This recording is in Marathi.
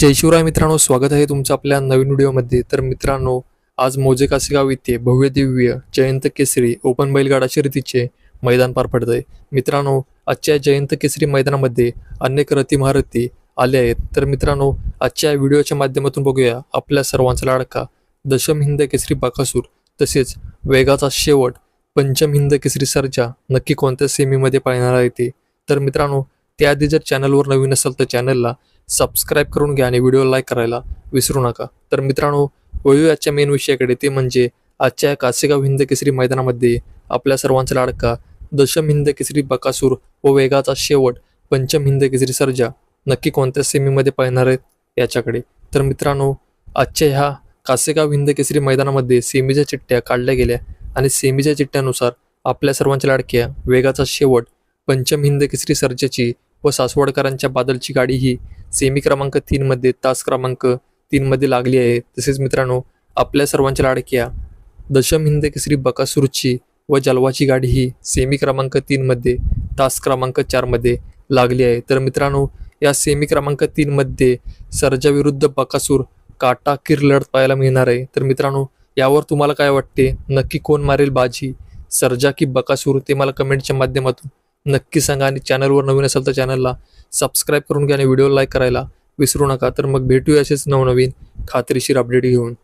जय शिवराय मित्रांनो स्वागत आहे तुमचं आपल्या नवीन व्हिडिओमध्ये. तर मित्रांनो आज मोजे कासेगाव येथे भव्य दिव्य जयंत केसरी ओपन बैलगाडा शर्यतीचे मैदान पार पडत आहे मित्रांनो आजच्या जयंत केसरी मैदानामध्ये अनेक रथी महारथी आले आहेत. तर मित्रांनो आजच्या व्हिडिओच्या माध्यमातून बघूया आपल्या सर्वांचा लाडका दशम हिंद केसरी बाकासूर तसेच वेगाचा शेवट पंचम हिंद केसरी सर्जा नक्की कोणत्या सेमीमध्ये पाळणार आहे ते. तर मित्रांनो त्याआधी जर चॅनलवर नवीन असेल तर चॅनलला सबस्क्राईब करून घ्या आणि व्हिडिओ लाईक करायला विसरू नका. तर मित्रांनो वळूया आजच्या मेन विषयाकडे. ते म्हणजे आजच्या कासेगाव हिंद केसरी मैदानामध्ये आपल्या सर्वांचा लाडका दशम हिंद केसरी बकासूर व वेगाचा शेवट पंचम हिंद केसरी सर्जा नक्की कोणत्या सेमीमध्ये पाहणार आहेत याच्याकडे. तर मित्रांनो आजच्या ह्या कासेगाव हिंद केसरी मैदानामध्ये सेमीच्या चिठ्ठ्या काढल्या गेल्या आणि सेमीच्या चिठ्ठ्यानुसार आपल्या सर्वांच्या लाडक्या वेगाचा शेवट पंचम हिंद केसरी सर्जाची व सासवडकरांच्या बादलची गाडी ही सेमी क्रमांक तीनमध्ये तास क्रमांक तीनमध्ये लागली आहे. तसेच मित्रांनो आपल्या सर्वांच्या लाडक्या दशम हिंद केसरी बकासूरची व जलवाची गाडी ही सेमी क्रमांक तीनमध्ये तास क्रमांक चारमध्ये लागली आहे. तर मित्रांनो या सेमी क्रमांक तीनमध्ये सर्जाविरुद्ध बकासूर काटा किर लढत पाहायला मिळणार आहे. तर मित्रांनो यावर तुम्हाला काय वाटते? नक्की कोण मारेल बाजी? सर्जा की बकासूर? ते मला कमेंटच्या माध्यमातून नक्की सांगा आणि चॅनलवर नवीन असेल तर चॅनलला सबस्क्राईब करून घ्या आणि व्हिडिओ लाईक करायला विसरू नका. तर मग भेटूया असेच नवनवीन खात्रीशीर अपडेट घेऊन.